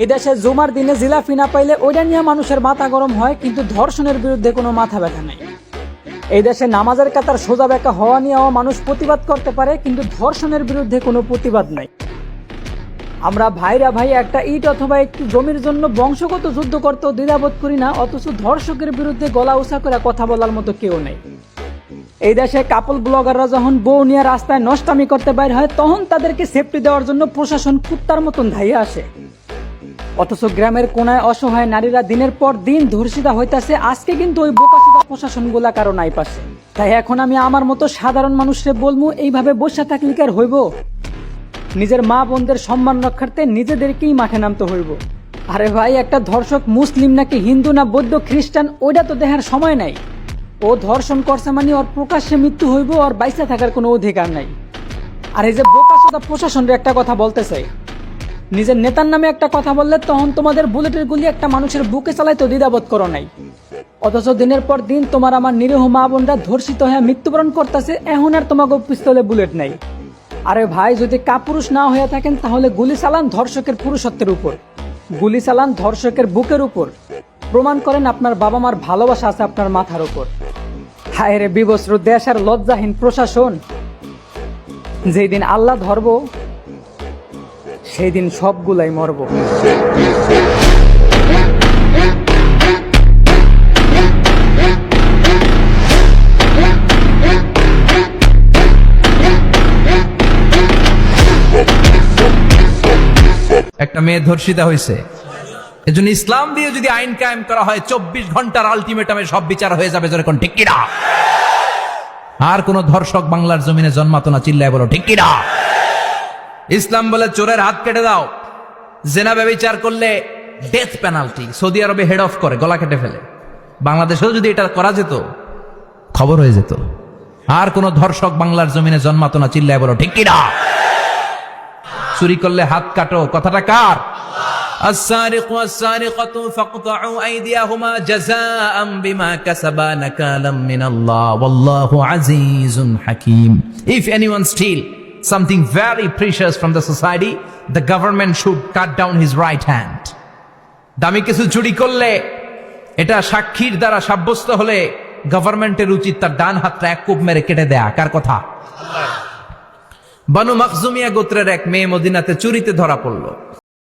এই দেশে জুমার দিনে জিলাপি না পাইলে ওইটা নিয়ে মানুষের মাথা গরম হয়, কিন্তু ধর্ষণের বিরুদ্ধে কোনো মাথা ব্যথা নাই। এই দেশে নামাজের কাতার সোজা বেঁকা হওয়া নিয়েও মানুষ প্রতিবাদ করতে পারে, কিন্তু ধর্ষণের বিরুদ্ধে কোনো প্রতিবাদ নাই। আমরা ভাইরা ভাই একটা ইট অথবা একটু জমির জন্য বংশগত যুদ্ধ করতেও দ্বিধাবোধ করি না, অথচ ধর্ষকের বিরুদ্ধে গলা উঁচা করে কথা বলার মতো কেউ নেই। এই দেশে কাপল ব্লগাররা যখন বউ নিয়ে রাস্তায় নষ্টামি করতে বাইর হয়, তখন তাদেরকে সেফটি দেওয়ার জন্য প্রশাসন কুত্তার মতন ধাইয়া আসে। অথচ গ্রামের কোনায় অসহায় নারীরা দিনের পর দিন ধর্ষিতা হইতাছে। আজকে কিন্তু ওই বোকাসুদা প্রশাসনগুলা কারও নাই পাশে। তাই এখন আমি আমার মতো সাধারণ মানুষরে বলব এইভাবে বসে থাকলে কি আর হইব? নিজের মা বোনদের সম্মান রক্ষার্থে নিজেদেরকেই মাঠে নামতে হইব। আরে ভাই, একটা ধর্ষক মুসলিম নাকি হিন্দু না বৌদ্ধ খ্রিস্টান, ওইটা তো দেখার সময় নাই। ও ধর্ষণ করছে মানে ওর প্রকাশ্যে মৃত্যু হইব আর বাইসা থাকার কোনো অধিকার নাই। আর এই যে বোকাসোদা প্রশাসনের একটা কথা বলতে চাই। নিজের নেতার নামে একটা কথা বললে তখন তোমাদের বুলেটের গুলি একটা মানুষের বুকে চালাইতে দ্বিধাবোধ করো নাই। অথচ দিনের পর দিন তোমার আমার নিরীহ মা বোনরা ধর্ষিত হয়ে মৃত্যুবরণ করতেছে, এখন আর তোমাকে পিস্তলে বুলেট নাই। আরে ভাই, যদি কাপুরুষ না হয়ে থাকেন, তাহলে গুলি চালান ধর্ষকের পুরুষত্বের উপর। গুলি চালান ধর্ষকের বুকের উপর। প্রমাণ করেন আপনার বাবা মার ভালোবাসা আছে আপনার মাথার উপর। হায় রে বিবস্ত্র, দেশ আর লজ্জাহীন প্রশাসন। যেই দিন আল্লাহ ধরব সেই দিন সবগুলাই মরব। একটা মেয়ে ধর্ষিতা হয়েছে। এজন্য ইসলাম দিয়ে যদি আইন কায়েম করা হয়, চব্বিশ ঘণ্টার আলটিমেটামে সব বিচার হয়ে যাবে যেরকম ঠিক কিনা? আর কোন ধর্ষক বাংলার জমিনে জন্মাতো না, চিল্লায় বলো, ঠিক কিনা? ইসলাম বলে চোরের হাত কেটে দাও জেনা ব্যবচার করলে ডেথ পেনাল্টি সৌদি আরবে হেড অফ করে গলা কেটে ফেলে বাংলাদেশেও যদি এটা করা যেত খবর হয়ে যেত আর কোন ধর্ষক বাংলার জমিনে জন্মাতো না চিল্লায় বলো ঠিক কিনা চুরি করলে হাত কাটো কথাটা কার السارق والسارقة فاقطعوا أيديهما جزاء بما كسبا نكالا من الله والله عزيز حكيم If anyone steal something very precious from the society, the government should cut down his right hand. দামি কিছু চুরি করলে, এটা সাক্ষীর দ্বারা সাব্যস্ত হলে গভর্নমেন্টের উচিত তার ডান হাতটা এক কূপ মেরে কেটে দেয়া। কার কথা? বানু মখজুমিয়া গোত্রের এক মেয়ে মদিনাতে চুরিতে ধরা পড়ল।